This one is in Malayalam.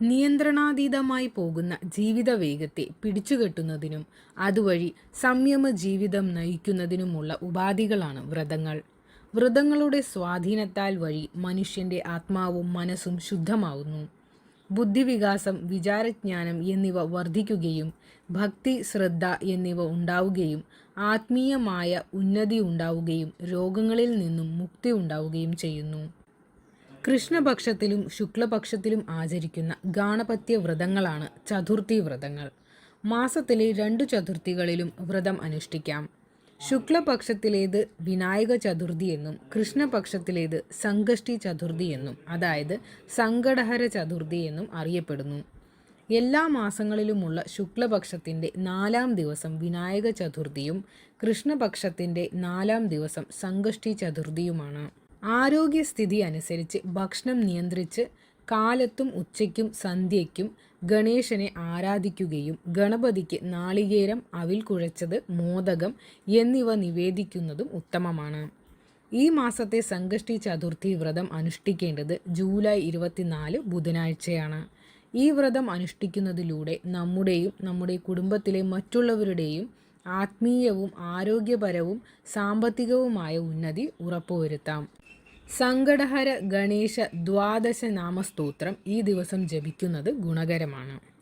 നിയന്ത്രണാതീതമായി പോകുന്ന ജീവിത വേഗത്തെ പിടിച്ചുകെട്ടുന്നതിനും അതുവഴി സംയമ ജീവിതം നയിക്കുന്നതിനുമുള്ള ഉപാധികളാണ് വ്രതങ്ങൾ. വ്രതങ്ങളുടെ സ്വാധീനത്താൽ വഴി മനുഷ്യന്റെ ആത്മാവും മനസ്സും ശുദ്ധമാവുന്നു. ബുദ്ധിവികാസം വിചാരജ്ഞാനം എന്നിവ വർദ്ധിക്കുകയും ഭക്തി ശ്രദ്ധ എന്നിവ ഉണ്ടാവുകയും ആത്മീയമായ ഉന്നതി ഉണ്ടാവുകയും രോഗങ്ങളിൽ നിന്നും മുക്തി ഉണ്ടാവുകയും ചെയ്യുന്നു. കൃഷ്ണപക്ഷത്തിലും ശുക്ലപക്ഷത്തിലും ആചരിക്കുന്ന ഗാണപത്യ വ്രതങ്ങളാണ് ചതുർത്ഥി വ്രതങ്ങൾ. മാസത്തിലെ രണ്ടു ചതുർത്ഥികളിലും വ്രതം അനുഷ്ഠിക്കാം. ശുക്ലപക്ഷത്തിലേത് വിനായക ചതുർത്ഥി എന്നും കൃഷ്ണപക്ഷത്തിലേത് സംഘഷ്ടി ചതുർത്ഥി എന്നും അതായത് സങ്കടഹര ചതുർത്ഥി എന്നും അറിയപ്പെടുന്നു. എല്ലാ മാസങ്ങളിലുമുള്ള ശുക്ലപക്ഷത്തിന്റെ നാലാം ദിവസം വിനായക ചതുർത്ഥിയും കൃഷ്ണപക്ഷത്തിന്റെ നാലാം ദിവസം സംഘഷ്ടി ചതുർത്ഥിയുമാണ്. ആരോഗ്യസ്ഥിതി അനുസരിച്ച് ഭക്ഷണം നിയന്ത്രിച്ച് കാലത്തും ഉച്ചയ്ക്കും സന്ധ്യയ്ക്കും ഗണേശനെ ആരാധിക്കുകയും ഗണപതിക്ക് നാളികേരം അവിൽ കുഴച്ചത് മോദകം എന്നിവ നിവേദിക്കുന്നതും ഉത്തമമാണ്. ഈ മാസത്തെ സംകഷ്ടി ചതുർത്ഥി വ്രതം അനുഷ്ഠിക്കേണ്ടത് ജൂലൈ ഇരുപത്തിനാല് ബുധനാഴ്ചയാണ്. ഈ വ്രതം അനുഷ്ഠിക്കുന്നതിലൂടെ നമ്മുടെയും നമ്മുടെ കുടുംബത്തിലെ മറ്റുള്ളവരുടെയും ആത്മീയവും ആരോഗ്യപരവും സാമ്പത്തികവുമായ ഉന്നതി ഉറപ്പുവരുത്താം. സങ്കടഹര ഗണേശ ദ്വാദശ നാമസ്തോത്രം ഈ ദിവസം ജപിക്കുന്നത് ഗുണകരമാണ്.